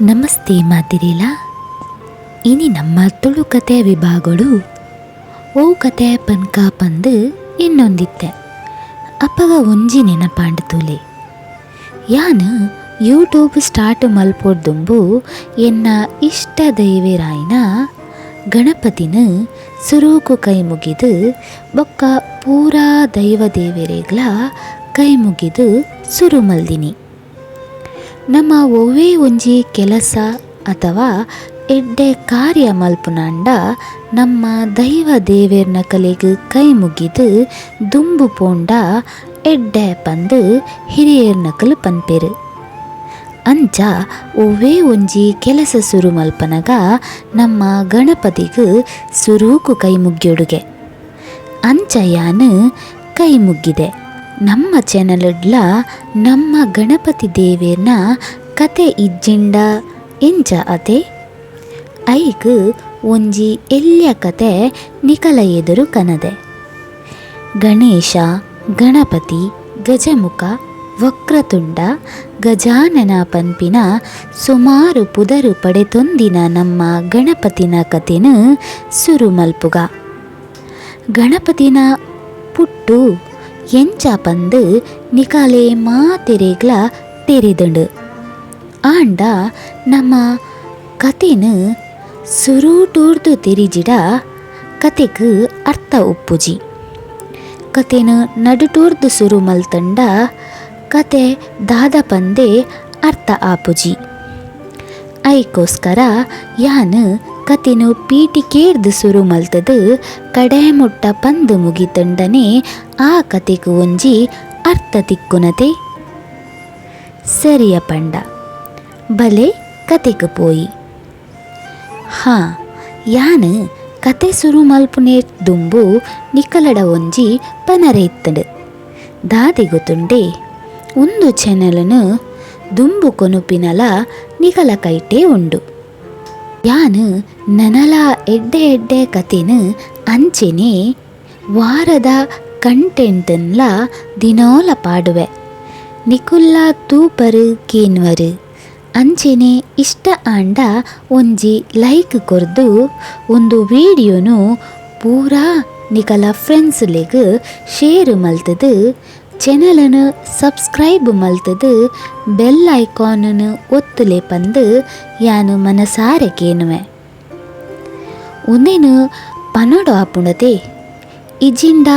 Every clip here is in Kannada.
ನಮಸ್ತೆ ಮಾತಿರಿಲ. ಇನಿ ನಮ್ಮ ತುಳು ಕತೆ ವಿಭಾಗಗಳು ಓ ಕತೆ ಪನ್ಕ ಪಂದು ಇನ್ನೊಂದಿತ್ತೆ. ಅಪ್ಪಗ ಒಂಜಿ ನೆನಪಾಂಡ್ ಯಾನು ಯೂಟ್ಯೂಬ್ ಸ್ಟಾರ್ಟ್ ಮಲ್ಪೊಡ್ದುಂಬು ಎನ್ನ ಇಷ್ಟ ದೈವೇರಾಯಿನ ಗಣಪತಿನ ಸುರೂಕು ಕೈ ಮುಗಿದು ಬೊಕ್ಕ ಪೂರಾ ದೈವ ದೇವರೇಗ್ಲ ಕೈ ಮುಗಿದು ಸುರು ಮಲ್ದಿನಿ. ನಮ್ಮ ಒವೇ ಒಂಜಿ ಕೆಲಸ ಅಥವಾ ಎಡ್ಡೆ ಕಾರ್ಯ ಮಲ್ಪುನಾಂಡ ನಮ್ಮ ದೈವ ದೇವೇರ್ನ ಕಲೆಗ್ ಕೈ ಮುಗಿದು ದುಂಬು ಪೋಂಡ ಎಡ್ಡೆ ಪಂದು ಹಿರಿಯರ್ನಕಲು ಪನ್ಪೆರು. ಅಂಚ ಒವ್ವೇ ಒಂಜಿ ಕೆಲಸ ಸುರು ಮಲ್ಪನಗ ನಮ್ಮ ಗಣಪತಿಗ್ ಸುರೂಕು ಕೈ ಮುಗ್ಯೊಡುಗೆ. ಅಂಚ ಯಾನ್ ಕೈ ಮುಗ್ಗಿದೆ. ನಮ್ಮ ಚಾನಲ್ಡ್ಲ ನಮ್ಮ ಗಣಪತಿ ದೇವೇರ್ನ ಕತೆ ಇಜ್ಜಿಂಡ ಎಂಜ ಅತೆ? ಐಗ್ ಒಂಜಿ ಎಲ್ಯ ಕತೆ ನಿಕಲ ಎದುರು ಕನದೆ. ಗಣೇಶ, ಗಣಪತಿ, ಗಜಮುಖ, ವಕ್ರತುಂಡ, ಗಜಾನನ ಪನ್ಪಿನ ಸುಮಾರು ಪುದರು ಪಡೆತೊಂದಿನ ನಮ್ಮ ಗಣಪತಿನ ಕತೆನ ಸುರುಮಲ್ಪುಗ. ಗಣಪತಿನ ಪುಟ್ಟು ಎಂಚ ಪಂದು ನಿಕಾಲೆ ಮಾತೆರೆಗ್ಲ ತೆರೆದುಂಡು. ಆಂಡ ನಮ್ಮ ಕತೆನ ಸುರೂಟೂರ್ದು ತೆರಿಜಿಡ, ಕತೆಗ್ ಅರ್ಥ ಉಪ್ಪುಜಿ ಕತೆನ ನಡುಟೂರ್ದು ಸುರು ಮಲ್ತಂಡ, ಕತೆ ದಾದ ಪಂದೆ ಅರ್ಥ ಆಪುಜಿ. ಐಕೋಸ್ಕರ ಯಾನ್ ಕತೆನು ಪೀಟಿಕೇರ್ದು ಸುರು ಮಲ್ತದು ಕಡೆ ಮುಟ್ಟ ಪಂದು ಮುಗಿತಂಡನೆ ಆ ಕತೆಗ್ ಒಂಜಿ ಅರ್ಥ ತಿಕ್ಕುನತೆ ಸರಿಯ ಪಂಡ, ಬಲೆ ಕತೆಗ್ ಪೋಯಿ. ಹಾ, ಯಾನ್ ಕತೆ ಸುರು ಮಲ್ಪುನೇ ದುಂಬು ನಿಕಲಡ ಒಂಜಿ ಪನರೆ ಇತ್ತಡು. ದಾದಿ ಗೊತ್ತುಂಡೆ ಒಂದು ಚೆನ್ನಲನು ದುಂಬು ಕೊನುಪಿನಲ ನಿಕಲ ಕೈಟೇ ಉಂಡು. ಯಾನ್ ನನಲ ಎಡ್ಡೆ ಎಡ್ಡೆ ಕತೆನ ಅಂಚೆನೆ ವಾರದ ಕಂಟೆಂಟನ್ಲ ದಿನೋಲ ಪಾಡುವೆ. ನಿಕುಲ್ಲ ತೂಪರು ಕೇನ್ವರು ಅಂಚೆನೆ ಇಷ್ಟ ಆಂಡ ಒಂಜಿ ಲೈಕ್ ಕೊರ್ದು ಒಂದು ವಿಡಿಯೋನು ಪೂರಾ ನಿಕಲ ಫ್ರೆಂಡ್ಸ್ಲೆಗ್ ಶೇರ್ ಮಲ್ತದು ಚಾನಲನ್ನು ಸಬ್ಸ್ಕ್ರೈಬ್ ಮಲ್ತದು ಬೆಲ್ ಐಕಾನನ್ನು ಒತ್ತುಲೆ ಪಂದು ಯಾನು ಮನಸಾರೆ ಕೇನುವೆ. ಒಂದೇನು ಪನೊಡು ಆಪುಂಡತೆ ಇಜಿಂದ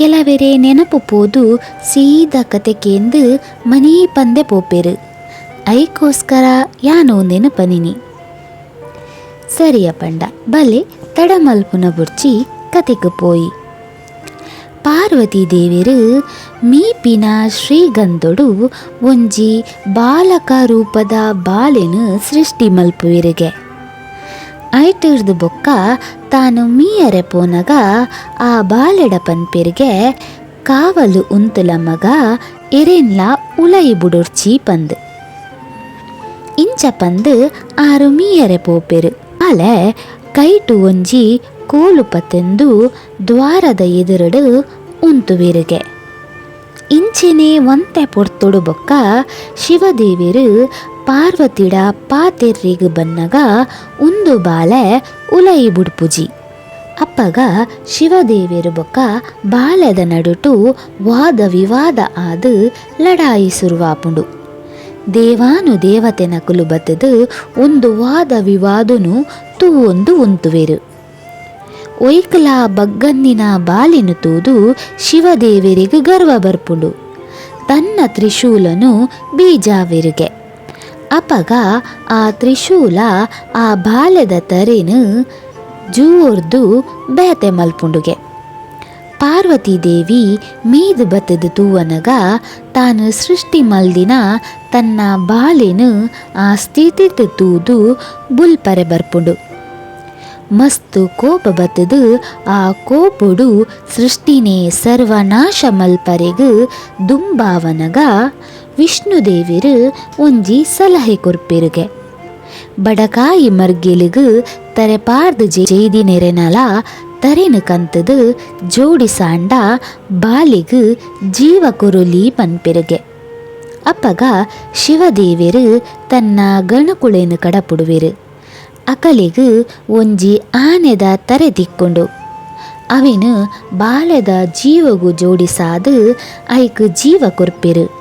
ಕೆಲವೆರೆ ನೆನಪು ಪೋದು ಸೀದಾ ಕತೆಕೇಂದು ಮನಿ ಪಂದೆ ಪೋಪೆರು, ಐಕೋಸ್ಕರ ಯಾನು ಒಂದೇನು ಪನಿನಿ ಸರಿಯ ಪಂಡ, ಬಲೆ ತಡಮಲ್ಪುನ ಬುರ್ಚಿ ಕತೆಗ್ ಪೋಯಿ. ಪಾರ್ವತಿ ದೇವಿರು ಮೀಪಿನ ಶ್ರೀಗಂಧೊಡು ಒಂಜಿ ಬಾಲಕ ರೂಪದ ಬಾಲೆನು ಸೃಷ್ಟಿ ಮಲ್ಪುವಿರಿಗೆ. ಐಟಿರ್ದು ಬೊಕ್ಕ ತಾನು ಮೀಯರೆ ಪೋನಗ ಆ ಬಾಲೆಡ ಪನ್ಪೆರ್ಗೆ ಕಾವಲು ಉಂತುಲ ಮಗ ಎರೆನ್ಲ ಉಲಯಿ ಬುಡುರ್ಚಿ ಪಂದ್ ಇಂಚ ಪಂದ್ ಆರು ಮೀಯರೆ ಪೋಪೆರು. ಅಲೆ ಕೈಟು ಒಂಜಿ ಕೋಲು ಪತೆಂದು ದ್ವಾರದ ಎದುರುಡು ಉಂತುವಿರುಗೆ. ಇಂಚೆನೆ ಒಂತೆ ಪೊಡ್ತುಡು ಬೊಕ್ಕ ಶಿವದೇವಿರು ಪಾರ್ವತಿಡ ಪಾತೆರ್ರಿಗು ಬನ್ನಗ ಉಂದು ಬಾಲೆ ಉಲಯಿ ಬುಡ್ಪುಜಿ. ಅಪ್ಪಗ ಶಿವದೇವಿರು ಬೊಕ್ಕ ಬಾಲೆದ ನಡುಟು ವಾದ ವಿವಾದ ಆದ ಲಡಾಯಿ ಸುರುವಾಪುಂಡು. ದೇವಾನು ದೇವತೆನ ಕುಲು ಬತ್ತದು ಒಂದು ವಾದ ವಿವಾದನು ತೂವೊಂದು ಉಂತುವೆರು. ಒಯ್ಕಲ ಬಗ್ಗನ್ನಿನ ಬಾಲಿನು ತೂದು ಶಿವದೇವರಿಗೆ ಗರ್ವ ಬರ್ಪುಂಡು. ತನ್ನ ತ್ರಿಶೂಲನು ಬೀಜಾವಿರಿಗೆ. ಅಪಗ ಆ ತ್ರಿಶೂಲ ಆ ಬಾಲೆದ ತರೆನು ಜೂರ್ದು ಬೇತೆ ಮಲ್ಪುಂಡುಗೆ. ಪಾರ್ವತಿ ದೇವಿ ಮೀದು ಬತ್ತದ ತೂವನಗ ತಾನು ಸೃಷ್ಟಿ ಮಲ್ದಿನ ತನ್ನ ಬಾಲೆನು ಆ ಸ್ಥಿತಿ ತೂದು ಬುಲ್ಪರೆ ಬರ್ಪುಂಡು. ಮಸ್ತು ಕೋಪ ಬತ್ತದು, ಆ ಕೋಪುಡು ಸೃಷ್ಟಿನೇ ಸರ್ವನಾಶ ಮಲ್ಪರೆಗು ದುಂಬಾವನಗ ವಿಷ್ಣುದೇವಿರು ಒಂಜಿ ಸಲಹೆ ಕೊರ್ಪಿರುಗೆ. ಬಡಕಾಯಿ ಮರ್ಗಿಲಿಗು ತರೆಪಾರ್ದು ಜೈದಿ ನೆರೆನಲ ತರೆನು ಕಂತದು ಜೋಡಿಸಾಂಡ ಬಾಲಿಗು ಜೀವ ಕುರುಲಿ ಪನ್ಪಿರುಗೆ. ಅಪ್ಪಗ ಶಿವದೇವಿರು ತನ್ನ ಗಣಕುಳೆನು ಕಡಪುಡುವೆರು. ಅಕಲಿಗು ಒಂಜಿ ಆನೆದ ತರೆದಿಕ್ಕುಂಡು. ಬಾಲದ ಬಾಲೆದ ಜೀವಗು ಜೋಡಿಸಾದು ಐಕ್ ಜೀವ ಕೊರ್ಪೆರು.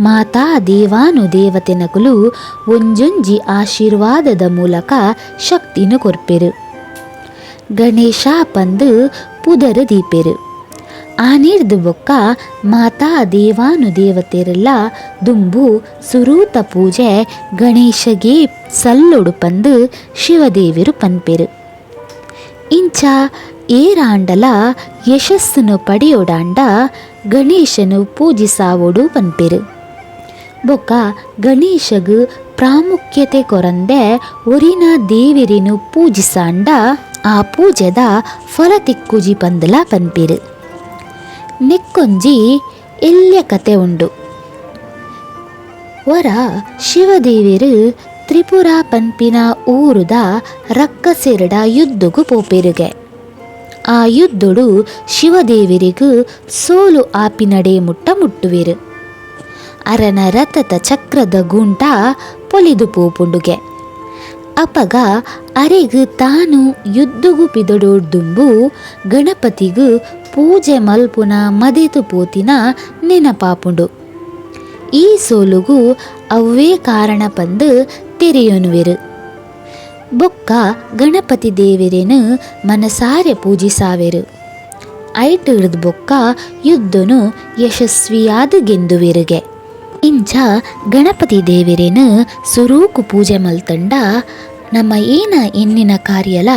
ಮಾತಾ ದೇವಾನು ದೇವತೆನಕುಲು ಒಂಜೊಂಜಿ ಆಶೀರ್ವಾದದ ಮೂಲಕ ಶಕ್ತಿನು ಕೊರ್ಪೆರು. ಗಣೇಶ ಪಂದು ಪುದರ್ ದೀಪೆರು. ಆನಿರ್ದು ಬೊಕ್ಕ ಮಾತಾ ದೇವಾನು ದೇವತೆರೆಲ್ಲ ದುಂಬು ಸುರೂತ ಪೂಜೆ ಗಣೇಶಗೆ ಸಲ್ಲೊಡು ಪಂದು ಶಿವದೇವಿರು ಪನ್ಪೆರು. ಇಂಚ ಏರಾಂಡಲ ಯಶಸ್ಸನ್ನು ಪಡೆಯೋಡಾಂಡ ಗಣೇಶನು ಪೂಜಿಸಾವೋಡು ಪನ್ಪೆರು. ಬೊಕ್ಕ ಗಣೇಶಗು ಪ್ರಾಮುಖ್ಯತೆ ಕೊರಂದೆ ಒರಿನ ದೇವಿರಿನು ಪೂಜಿಸಾಂಡ ಆ ಪೂಜೆದ ಫಲ ತಿಕ್ಕುಜಿ ಪಂದಲ ಪನ್ಪೆರು. ನೆಕ್ಕೊಂಜಿ ಎಲ್ಯ ಕತೆ ಉಂಡು. ವರ ಶಿವದೇವಿರು ತ್ರಿಪುರ ಪನ್ಪಿನ ಊರುದ ರಕ್ಕಸೆರಡ ಯುದ್ಧಗು ಪೋಪೆರುಗೆ. ಆ ಯುದ್ಧಡು ಶಿವದೇವಿರಿಗು ಸೋಲು ಆಪಿನಡೆ ಮುಟ್ಟ ಮುಟ್ಟುವಿರು. ಅರನ ರಥದ ಚಕ್ರದ ಗುಂಟ ಪೊಲಿದು ಪೋಪುಂಡುಗೆ. ಅಪಗ ಅರೆಗು ತಾನು ಯುದ್ಧಗು ಪಿದಡೋಡ್ದುಂಬು ಗಣಪತಿಗು ಪೂಜೆ ಮಲ್ಪುನ ಮದಿತು ಪೋತಿನ ನೆನಪಾಪುಂಡು. ಈ ಸೋಲುಗು ಅವೇ ಕಾರಣ ಪಂದು ತೆರೆಯೊನುವೆರು. ಬೊಕ್ಕ ಗಣಪತಿ ದೇವರೇನು ಮನಸಾರೆ ಪೂಜಿಸಾವೆರು. ಐಟ್ ಹಿಡಿದು ಬೊಕ್ಕ ಯುದ್ಧನು ಯಶಸ್ವಿಯಾದ ಗೆಂದುವೆರುಗೆ. ಇಂಚ ಗಣಪತಿ ದೇವರೇನು ಸುರೂಕು ಪೂಜೆ ಮಲ್ತಂಡ ನಮ್ಮ ಏನ ಎನ್ನಿನ ಕಾರ್ಯಲ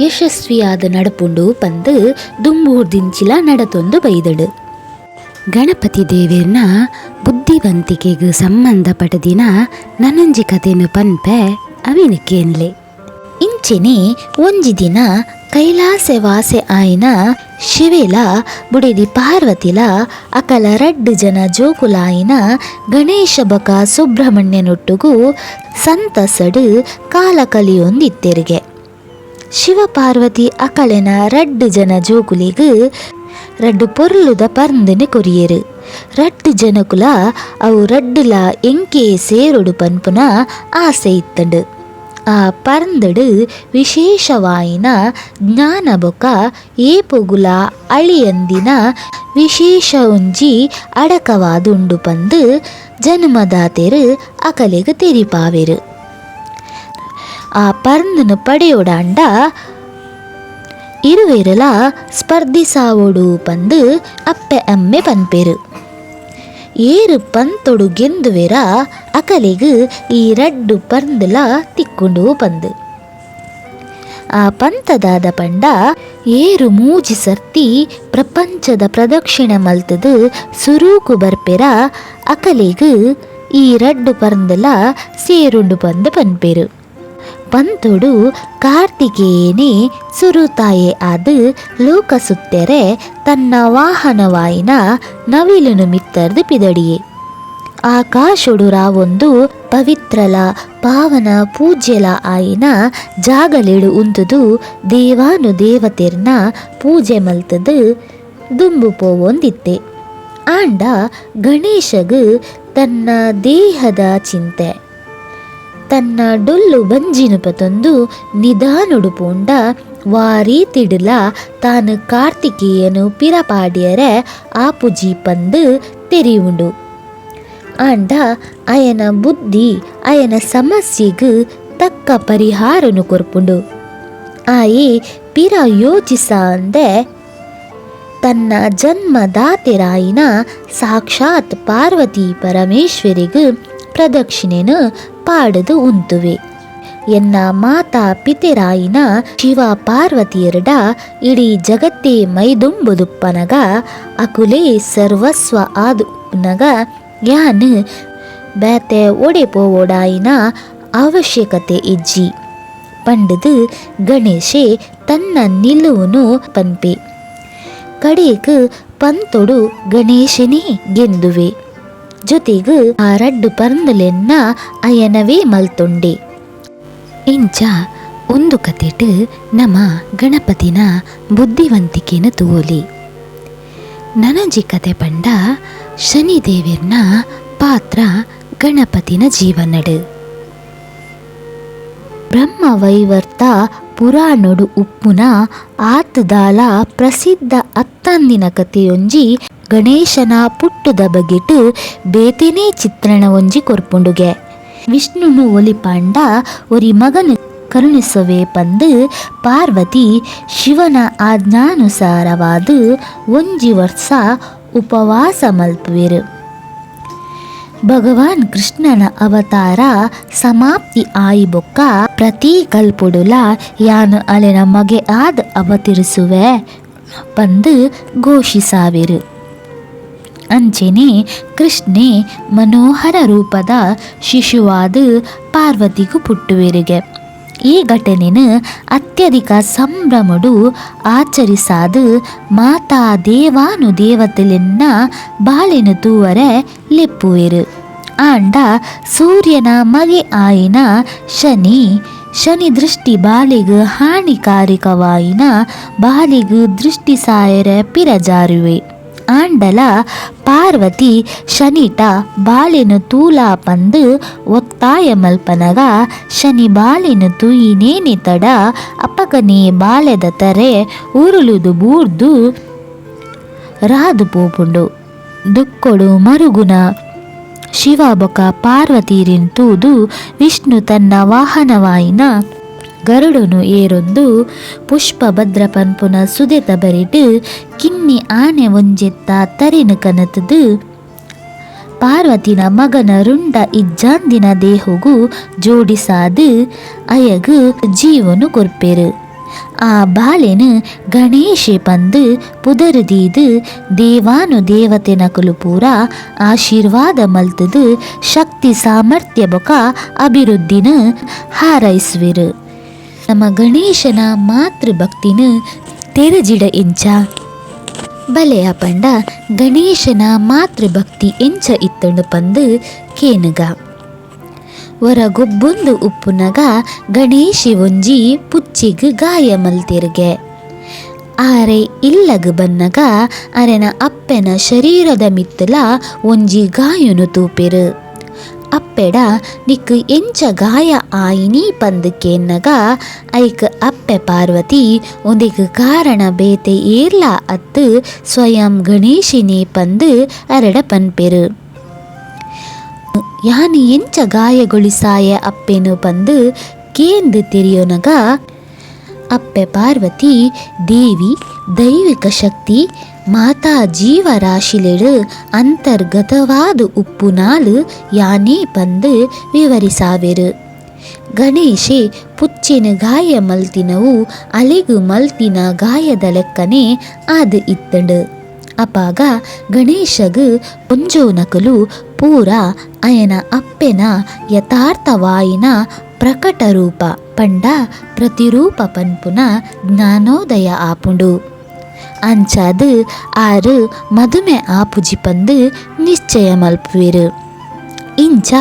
ಯಶಸ್ವಿಯಾದ ನಡಪುಂಡು ಪಂದು ದುಂಬೂರ್ದಿಂಚಿಲ ನಡತೊಂದು ಬೈದಡು ಗಣಪತಿ ದೇವಿರ್ನ ಬುದ್ಧಿವಂತಿಕೆಗೆ ಸಂಬಂಧಪಟ್ಟದಿನ ನನಂಜಿ ಕಥೆನು ಪನ್ಪೆ ಅವಿನಕೇನ್ಲೆ ಇಂಚಿನಿ ಒಂಜಿ ದಿನ ಕೈಲಾಸೆ ವಾಸೆ ಆಯ್ನ ಶಿವಿಲ, ಬುಡಿದಿ ಪಾರ್ವತಿಲ, ಅಕಲ ರಡ್ಡು ಜನ ಜೋಕುಲಾಯಿನ ಗಣೇಶ ಬಕ ಸುಬ್ರಹ್ಮಣ್ಯನೊಟ್ಟುಗೂ ಸಂತಸಡು ಕಾಲ ಕಲಿಯೊಂದಿತ್ತೆರಿಗೆ. ಶಿವಪಾರ್ವತಿ ಅಕಲೆನ ರಡ್ಡು ಜನ ಜೋಕುಲಿಗು ರಡ್ಡು ಪೊರ್ಲುದ ಪರ್ಂದನೆ ಕೊರಿಯರು. ರಡ್ಡು ಜನಕುಲ ಅವು ರಡ್ಡುಲ ಎಂಕೆ ಸೇರುಡು ಪನ್ಪುನ ಆಸೆ ಇತ್ತಂಡು. ಪರ್ಂದಡು ವಿಶೇಷವಾಯಿನ ಜ್ಞಾನ ಬೊಕ ಏಪುಗುಲ ಅಳಿಯಂದಿನ ವಿಶೇಷ ಒಂಜಿ ಅಡಕವಾದುಂಡು ಪಂದು ಜನ್ಮದಾತೆರು ಅಕಲೆಗ್ ತೆರಿಪಾವೆರು. ಆ ಪರ್ಂದನು ಪಡೆಯೋಡಾಂಡ ಇರುವೆರಲ ಸ್ಪರ್ಧಿಸಾವೋಡು ಪಂದು ಅಪ್ಪೆ ಅಮ್ಮೆ ಪನ್ಪೆರು. ಏರು ಪಂತೊಡು ಗೆಂದುವೆರ ಅಕಲೆಗು ಈ ರಡ್ಡು ಪರ್ಂದಲ ತಿಕ್ಕೊಂಡು ಪಂದು. ಆ ಪಂತದಾದ ಪಂಡ ಏರು ಮೂಜಿ ಸರ್ತಿ ಪ್ರಪಂಚದ ಪ್ರದಕ್ಷಿಣೆ ಮಲ್ತದು ಸುರೂಕು ಬರ್ಪೆರ, ಅಕಲೆಗು ಈ ರಡ್ಡು ಪರ್ಂದಲ ಸೇರುಂಡು ಬಂದು ಪನ್ಪೆರು. ಪಂತೊಡು ಕಾರ್ತಿಕೇಯನೇ ಸುರುತಾಯೆ ಆದು ಲೋಕ ಸುತ್ತೆರೆ ತನ್ನ ವಾಹನವಾಯಿನ ನವಿಲುನು ಮಿತ್ತರ್ದು ಪಿದಡಿಯೆ. ಆಕಾಶೊಡು ರಾವೊಂದು ಪವಿತ್ರಲ, ಪಾವನ ಪೂಜ್ಯಲ ಆಯಿನ ಜಾಗಲಿಡು ಉಂದುದು ದೇವಾನು ದೇವತೆರ್ನ ಪೂಜೆ ಮಲ್ತದು ದುಂಬು ಪೋವೊಂದಿತ್ತೆ. ಆಂಡ ಗಣೇಶಗ ತನ್ನ ದೇಹದ ಚಿಂತೆ. ತನ್ನ ಡೊಲ್ಲು ಬಂಜಿನುಪತೊಂದು ನಿಧಾನುಡು ಪೋಂಡ ವಾರಿ ತಿಡಲ ತಾನು ಕಾರ್ತಿಕೇಯನು ಪಿರಪಾಡಿಯರೆ ಆಪುಜಿ ಪಂದು ತೆರೆಯುಂಡು. ಆಂಡ ಅಯನ ಬುದ್ಧಿ, ಅಯನ ಸಮಸ್ಯೆಗು ತಕ್ಕ ಪರಿಹಾರನು ಕೊರ್ಪುಂಡು. ಆಯಿ ಪಿರ ಯೋಚಿಸ ಅಂದೆ, ತನ್ನ ಜನ್ಮದಾತೆರಾಯಿನ ಸಾಕ್ಷಾತ್ ಪಾರ್ವತಿ ಪರಮೇಶ್ವರಿಗೂ ಪ್ರದಕ್ಷಿಣೆನು ಪಾಡದು ಉಂತುವೆ. ಎನ್ನ ಮಾತಾ ಪಿತೆರಾಯಿನ ಶಿವ ಪಾರ್ವತಿಯರಡ ಇಡೀ ಜಗತ್ತೇ ಮೈದುಂಬುದುಪ್ಪನಗ ಅಕುಲೇ ಸರ್ವಸ್ವ ಆದುನಗ ಯಾನ್ ಬೇತೆ ಒಡೆ ಪೋವೋಡಾಯಿನ ಅವಶ್ಯಕತೆ ಇಜ್ಜಿ. ಪಂಡದು ಗಣೇಶೆ ತನ್ನ ನಿಲುವುನು ಪನ್ಪೆ. ಕಡೇಕ್ ಪಂತೊಡು ಗಣೇಶನೇ ಗೆಂದುವೆ. ಜೊತೆಗು ಆ ರಡ್ಡು ಪರ್ಂದಲೆನ್ನ ಅಯನವೇ ಮಲ್ತೊಂಡೆ. ಇಂಚ ಒಂದು ಕತೆಟ್ ನಮ ಗಣಪತಿನ ಬುದ್ಧಿವಂತಿಕೆನ ತೂವಲಿ ನನಜಿ ಕತೆ ಪಂಡ ಶನಿದೇವಿರ್ನ ಪಾತ್ರ ಗಣಪತಿನ ಜೀವನಡು. ಬ್ರಹ್ಮ ವೈವರ್ತ ಪುರಾಣೊಡು ಉಪ್ಪುನ ಆತದಾಲ ಪ್ರಸಿದ್ಧ ಅತ್ತಂದಿನ ಕಥೆಯೊಂಜಿ ಗಣೇಶನ ಪುಟ್ಟುದ ಬಗೆಟು ಬೇತೆನೇ ಚಿತ್ರಣ ಒಂಜಿ ಕೊರ್ಪುಂಡುಗೆ. ವಿಷ್ಣುನು ಒಲಿಪಾಂಡ ಒರಿ ಮಗನು ಕರುಣಿಸುವೆ ಪಂದು ಪಾರ್ವತಿ ಶಿವನ ಆಜ್ಞಾನುಸಾರವಾದ ಒಂಜಿ ವರ್ಷ ಉಪವಾಸ ಮಲ್ಪುವೆರು. ಭಗವಾನ್ ಕೃಷ್ಣನ ಅವತಾರ ಸಮಾಪ್ತಿ ಆಯಿಬೊಕ್ಕ ಪ್ರತಿ ಕಲ್ಪುಡುಲ ಯಾನು ಅಲೆನ ಮಗೆ ಆದ ಅವತರಿಸುವೆ ಪಂದು ಘೋಷಿಸಾವೆರು. ಅಂಚೆನೆ ಕೃಷ್ಣೆ ಮನೋಹರ ರೂಪದ ಶಿಶುವಾದ ಪಾರ್ವತಿಗೂ ಪುಟ್ಟುವೆರಿಗೆ. ಈ ಘಟನೆನ ಅತ್ಯಧಿಕ ಸಂಭ್ರಮಡು ಆಚರಿಸಾದ ಮಾತಾ ದೇವಾನು ದೇವತೆಲೆನ್ನ ಬಾಳಿನ ತೂವರೆ ಲೆಪ್ಪುವೆರು. ಆಂಡ ಸೂರ್ಯನ ಮಗೆ ಆಯಿನ ಶನಿ ಶನಿ ದೃಷ್ಟಿ ಬಾಲಿಗು ಹಾನಿಕಾರಕವಾಯಿನ ಬಾಲಿಗು ದೃಷ್ಟಿ ಸಾಯರ ಪಿರಜಾರುವೆ. ಆಂಡಲ ಪಾರ್ವತಿ ಶನಿಟ ಬಾಲಿನ ತೂಲಾ ಪಂದು ಒತ್ತಾಯ ಮಲ್ಪನಗ, ಶನಿ ಬಾಲಿನ ತೂಯಿನೇನೆ ತಡ ಅಪಗನೆ ಬಾಳೆದ ತರೆ ಉರುಳುದು ಬೂರ್ದು ರಾದು ಪೋಪುಂಡು. ದುಕ್ಕೊಡು ಮರುಗುನ ಶಿವ ಬೊಕ ಪಾರ್ವತಿರಿನ್ ತೂದು ವಿಷ್ಣು ತನ್ನ ವಾಹನವಾಯಿನ ಗರುಡನು ಏರೊಂದು ಪುಷ್ಪ ಭದ್ರ ಪನ್ಪುನ ಸುದೆತ ಬರಿಟ್ ಕಿನ್ನಿ ಆನೆ ಒಂಜೆತ್ತ ತರಿನ ಕನತದು. ಪಾರ್ವತಿನ ಮಗನ ರುಂಡ ಇಜ್ಜಾಂದಿನ ದೇಹಗೂ ಜೋಡಿಸಾದು ಅಯಗು ಜೀವನು ಕೊರ್ಪೆರು. ಆ ಬಾಲೆನು ಗಣೇಶೆ ಪಂದು ಪುದರುದೀದು ದೇವಾನು ದೇವತೆನಕುಲು ಪೂರ ಆಶೀರ್ವಾದ ಮಲ್ತದು ಶಕ್ತಿ ಸಾಮರ್ಥ್ಯ ಬೊಕ ಅಭಿವೃದ್ಧಿನ ಹಾರೈಸುವೆರು. ನಮ್ಮ ಗಣೇಶನ ಮಾತೃಭಕ್ತಿನ ತೆರಜಿಡ ಎಂಚ. ಬಲೆಯ ಪಂಡ ಗಣೇಶನ ಮಾತೃಭಕ್ತಿ ಎಂಚ ಇತ್ತಂಡು ಪಂದು ಕೇನುಗ. ಹೊರಗೊಬ್ಬೊಂದು ಉಪ್ಪುನಗ ಗಣೇಶಿ ಒಂಜಿ ಪುಚ್ಚಿಗ್ ಗಾಯ ಮಲ್ತಿರ್ಗೆ. ಆರೆ ಇಲ್ಲಗ ಬನ್ನಗ ಅರೆನ ಅಪ್ಪೆನ ಶರೀರದ ಮಿತ್ತಲ ಒಂಜಿ ಗಾಯನು ತೂಪೆರು. ಅಪ್ಪೆಡ ನಿಕ್ ಎಂಚ ಗಾಯ ಆಯಿನಿ ಪಂದ್ ಕೇನ್ನಗ. ಐಕ್ ಅಪ್ಪೆ ಪಾರ್ವತಿ ಕಾರಣ ಬೇತೆ ಏರ್ಲ ಅತ್ತು. ಸ್ವಯಂ ಗಣೇಶಿನೇ ಪಂದು ಅರಡ ಪನ್ಪೆರು. ಯಾನಿ ಎಂಚ ಗಾಯಗೊಳಿಸಾಯ ಅಪ್ಪೆನು ಪಂದು, ಕೇಂದು ತೆರಿಯೋನಗ. ಅಪ್ಪೆ ಪಾರ್ವತಿ, ದೇವಿ, ದೈವಿಕ ಶಕ್ತಿ, ಮಾತಾ ಜೀವರಾಶಿಲೆಡು ಅಂತರ್ಗತವಾದ ಉಪ್ಪುನಾಲು ಯಾನೇ ಪಂದು ವಿವರಿಸಾವೆರು. ಗಣೇಶೆ, ಪುಚ್ಚಿನ ಗಾಯ ಮಲ್ತಿನವು, ಅಲೆಗು ಮಲ್ತಿನ ಗಾಯದ ಲೆಕ್ಕನೆ ಆದ್ ಇತ್ತಂಡು. ಅಪಾಗ ಗಣೇಶಗ್ ಪುಂಜೋನಕಲು ಪೂರ ಅಯನ ಅಪ್ಪೆನ ಯಥಾರ್ಥವಾಯಿನ ಪ್ರಕಟ ರೂಪ ಪಂಡ ಪ್ರತಿರೂಪ ಪನ್ಪುನ ಜ್ಞಾನೋದಯ ಆಪುಂಡು. ಅಂಚಾದು ಆರು ಮದುಮೆ ಆಪುಜಿ ಪಂದು ನಿಶ್ಚಯ ಮಲ್ಪುವೆರು. ಇಂಚ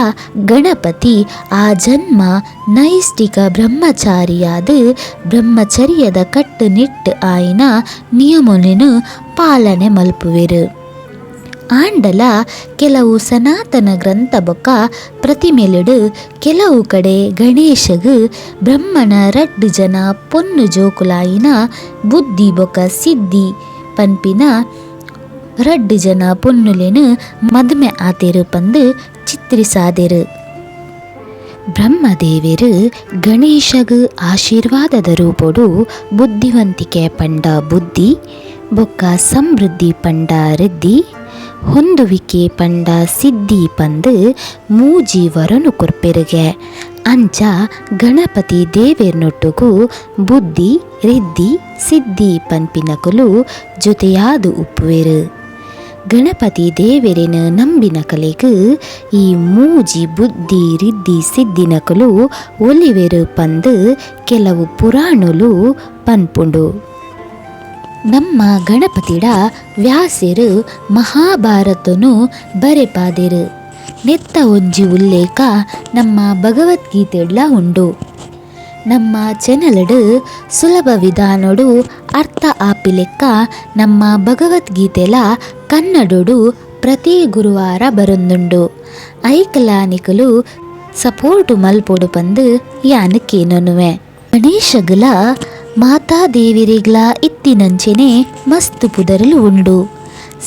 ಗಣಪತಿ ಆ ಜನ್ಮ ನೈಷ್ಠಿಕ ಬ್ರಹ್ಮಚಾರಿಯಾದ ಬ್ರಹ್ಮಚರ್ಯದ ಕಟ್ಟುನಿಟ್ಟು ಆಯಿನ ನಿಯಮನೆನು ಪಾಲನೆ ಮಲ್ಪುವೆರು. ಆಂಡಲ ಕೆಲವು ಸನಾತನ ಗ್ರಂಥ ಬೊಕ್ಕ ಪ್ರತಿಮೆಲೆಡು ಕೆಲವು ಕಡೆ ಗಣೇಶಗ್ ಬ್ರಹ್ಮನ ರಡ್ಡು ಜನ ಪೊನ್ನು ಜೋಕುಲಾಯಿನ ಬುದ್ಧಿ ಬೊಕ ಸಿದ್ಧಿ ಪನ್ಪಿನ ರಡ್ಡು ಜನ ಪೊನ್ನುಲೆನು ಮದುಮೆ ಆತೆರು ಪಂದು ಚಿತ್ರಿಸಾದೆರು. ಬ್ರಹ್ಮದೇವರು ಗಣೇಶಗು ಆಶೀರ್ವಾದದ ರೂಪಡು ಬುದ್ಧಿವಂತಿಕೆ ಪಂಡ ಬುದ್ಧಿ ಬೊಕ್ಕ ಸಮೃದ್ಧಿ ಪಂಡ ರಿದ್ದಿ ಹೊಂದುವಿಕೆ ಪಂಡ ಸಿದ್ಧಿ ಪಂದು ಮೂಜಿ ವರನು ಕೊರ್ಪೆರುಗೆ. ಅಂಚ ಗಣಪತಿ ದೇವೆರ್ನೊಟ್ಟುಗು ಬುದ್ಧಿ ರಿದ್ದಿ ಸಿದ್ಧಿ ಪನ್ಪಿನಕುಲು ಜೊತೆಯಾದು ಉಪ್ಪುವೆರು. ಗಣಪತಿ ದೇವೆರೆನ ನಂಬಿನ ಕಲೆಗ್ ಈ ಮೂಜಿ ಬುದ್ಧಿ ರಿದ್ದಿ ಸಿದ್ಧಿನಕಲು ಒಲಿವೆರು ಪಂದು ಕೆಲವು ಪುರಾಣಲು ಪನ್ಪುಂಡು. ನಮ್ಮ ಗಣಪತಿಡ ವ್ಯಾಸರು ಮಹಾಭಾರತನು ಬರೆಪಾದಿರು. ನೆತ್ತ ಒಂಜಿ ಉಲ್ಲೇಖ ನಮ್ಮ ಭಗವದ್ಗೀತೆಡ್ಲ ಉಂಡು. ನಮ್ಮ ಚನಲಡು ಸುಲಭ ವಿಧಾನಡು ಅರ್ಥ ಆಪಿಲೆಕ್ಕ ನಮ್ಮ ಭಗವದ್ಗೀತೆಲ ಕನ್ನಡಡು ಪ್ರತಿ ಗುರುವಾರ ಬರೊಂದುಂಡು. ಐಕಲಾನಿಕಲು ಸಪೋರ್ಟು ಮಲ್ಪೊಡು ಪಂದು ಯಾನಕ್ಕೇನೊನುವೆ. ಗಣೇಶಗುಲ ಮಾತಾದೇವಿರಿಗ್ಲ ಇತ್ತಿನಂಚೆನೆ ಮಸ್ತು ಪುದರಲು ಉಂಡು.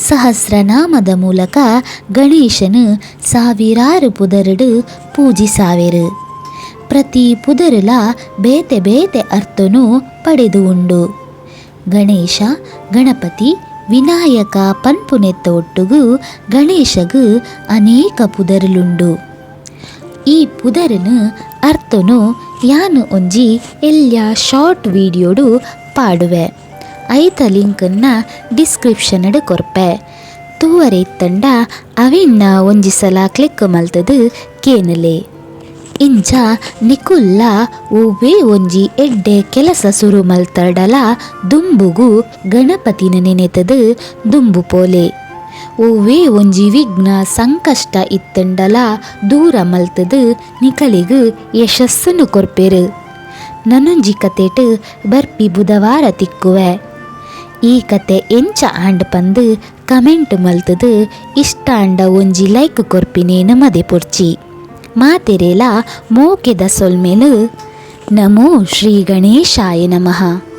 ಸಹಸ್ರನಾಮದ ಮೂಲಕ ಗಣೇಶನು ಸಾವಿರಾರು ಪುದರಡು ಪೂಜಿಸಾವೆರು ಪ್ರತಿ ಪುದರುಲ ಬೇತೆ ಬೇತೆ ಅರ್ಥನು ಪಡೆದು ಉಂಡು. ಗಣೇಶ, ಗಣಪತಿ, ವಿನಾಯಕ ಪನ್ಪುನೆತ್ತ ಒಟ್ಟುಗು ಗಣೇಶಗು ಅನೇಕ ಪುದರುಲುಂಡು. ಈ ಪುದರನು ಅರ್ಥನು ಯಾನು ಒಂಜಿ ಎಲ್ಲ ಶಾರ್ಟ್ ವಿಡಿಯೋಡು ಪಾಡುವೆ. ಐತ ಲಿಂಕನ್ನು ಡಿಸ್ಕ್ರಿಪ್ಷನ್ ಅಡು ಕೊರ್ಪೆ. ತೂವರೆ ಇತ್ತಂಡ ಅವಿನ್ನ ಒಂಜಿ ಸಲ ಕ್ಲಿಕ್ ಮಲ್ತದು ಕೇನಲೆ. ಇಂಚ ನಿಕುಲ್ಲ ಒಬ್ಬೇ ಒಂಜಿ ಎಡ್ಡೆ ಕೆಲಸ ಸುರು ಮಲ್ತಡಲ ದುಂಬುಗು ಗಣಪತಿನ ನೆನೆತದು ದುಂಬು ಪೋಲೆ. ಒವ್ವೇ ಒಂಜಿ ವಿಘ್ನ ಸಂಕಷ್ಟ ಇತ್ತಂಡಲ ದೂರ ಮಲ್ತದು ನಿಕಲಿಗು ಯಶಸ್ಸನ್ನು ಕೊರ್ಪೆರು. ನನೊಂಜಿ ಕತೆಟ್ ಬರ್ಪಿ ಬುಧವಾರ ತಿಕ್ಕುವೆ. ಈ ಕತೆ ಎಂಚ ಆಂಡ್ ಪಂದು ಕಮೆಂಟ್ ಮಲ್ತದು ಇಷ್ಟ ಆಂಡ ಒಂಜಿ ಲೈಕ್ ಕೊರ್ಪಿನೇನು ಮದೆ ಪೊರ್ಚಿ. ಮಾತೆರೆಲ ಮೋಕೆದ ಸೊಲ್ಮೇಲು, ನಮೋ ಶ್ರೀ ಗಣೇಶಾಯ ನಮಃ.